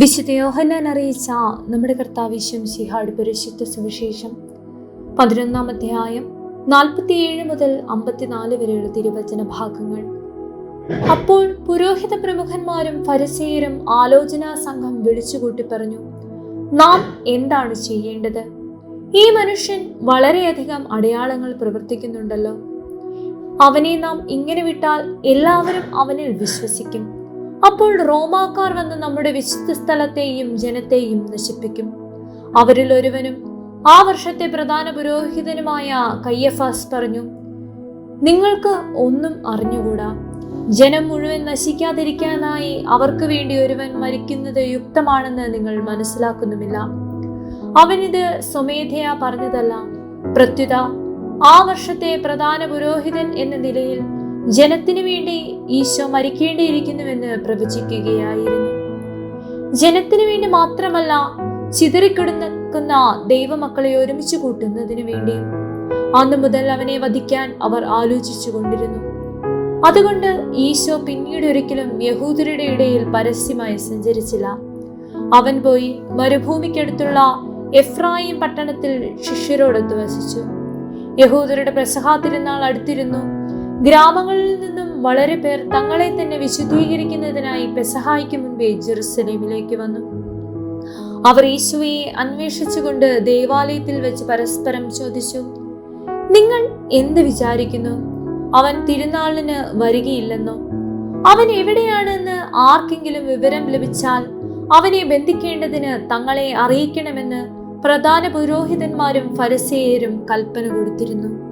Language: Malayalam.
വിശുദ്ധ യോഹന്നാൻ അറിയിച്ച നമ്മുടെ കർത്താവിശ്യം ശിഹാഡ് പരിശുദ്ധ സുവിശേഷം പതിനൊന്നാം അധ്യായം നാൽപ്പത്തിയേഴ് മുതൽ അമ്പത്തിനാല് വരെയുള്ള തിരുവചന ഭാഗങ്ങൾ. അപ്പോൾ പുരോഹിത പ്രമുഖന്മാരും ഫരിസേയരും ആലോചനാ സംഘം വിളിച്ചുകൂട്ടി പറഞ്ഞു നാം എന്താണ് ചെയ്യേണ്ടത്? ഈ മനുഷ്യൻ വളരെയധികം അടയാളങ്ങൾ പ്രവർത്തിക്കുന്നുണ്ടല്ലോ. അവനെ നാം ഇങ്ങനെ വിട്ടാൽ എല്ലാവരും അവനിൽ വിശ്വസിക്കും. അപ്പോൾ റോമാക്കാർ വന്ന് നമ്മുടെ വിശുദ്ധ സ്ഥലത്തെയും ജനത്തെയും നശിപ്പിക്കും. അവരിൽ ഒരുവനും ആ വർഷത്തെ പ്രധാന പുരോഹിതനുമായ കയ്യഫാസ് പറഞ്ഞു നിങ്ങൾക്ക് ഒന്നും അറിഞ്ഞുകൂടാ. ജനം മുഴുവൻ നശിക്കാതിരിക്കാനായി അവർക്ക് വേണ്ടി ഒരുവൻ മരിക്കുന്നത് യുക്തമാണെന്ന് നിങ്ങൾ മനസ്സിലാക്കുന്നുമില്ല. അവനിത് സ്വമേധയാ പറഞ്ഞതല്ല. പ്രത്യുത ആ വർഷത്തെ പ്രധാന പുരോഹിതൻ എന്ന നിലയിൽ ജനത്തിനു വേണ്ടി ഈശോ മരിക്കേണ്ടിയിരിക്കുന്നുവെന്ന് പ്രവചിക്കുകയായിരുന്നു. ജനത്തിനു വേണ്ടി മാത്രമല്ല ചിതറിക്കിടക്കുന്ന ദൈവമക്കളെ ഒരുമിച്ച് കൂട്ടുന്നതിനു വേണ്ടിയും അന്നു മുതൽ അവനെ വധിക്കാൻ അവർ ആലോചിച്ചു കൊണ്ടിരുന്നു. അതുകൊണ്ട് ഈശോ പിന്നീട് ഒരിക്കലും യഹൂദരുടെ ഇടയിൽ പരസ്യമായി സഞ്ചരിച്ചില്ല. അവൻ പോയി മരുഭൂമിക്കടുത്തുള്ള എഫ്രായിം പട്ടണത്തിൽ ശിഷ്യരോടൊത്ത് വസിച്ചു. യഹൂദരുടെ പ്രസഹാ തിരുനാൾ അടുത്തിരുന്നു. ഗ്രാമങ്ങളിൽ നിന്നും വളരെ പേർ തങ്ങളെ തന്നെ വിശുദ്ധീകരിക്കുന്നതിനായി പെസഹായിക്ക് മുൻപേ ജെറുസലേമിലേക്ക് വന്നു. അവർ യേശുവയെ അന്വേഷിച്ചുകൊണ്ട് ദേവാലയത്തിൽ വെച്ച് പരസ്പരം ചോദിച്ചു നിങ്ങൾ എന്ത് വിചാരിക്കുന്നു? അവൻ തിരുനാളിന് വരികയില്ലെന്നോ? അവൻ എവിടെയാണെന്ന് ആർക്കെങ്കിലും വിവരം ലഭിച്ചാൽ അവനെ ബന്ധിക്കേണ്ടതിന് തങ്ങളെ അറിയിക്കണമെന്ന് പ്രധാന പുരോഹിതന്മാരും ഫരസേയരും കൽപ്പന കൊടുത്തിരുന്നു.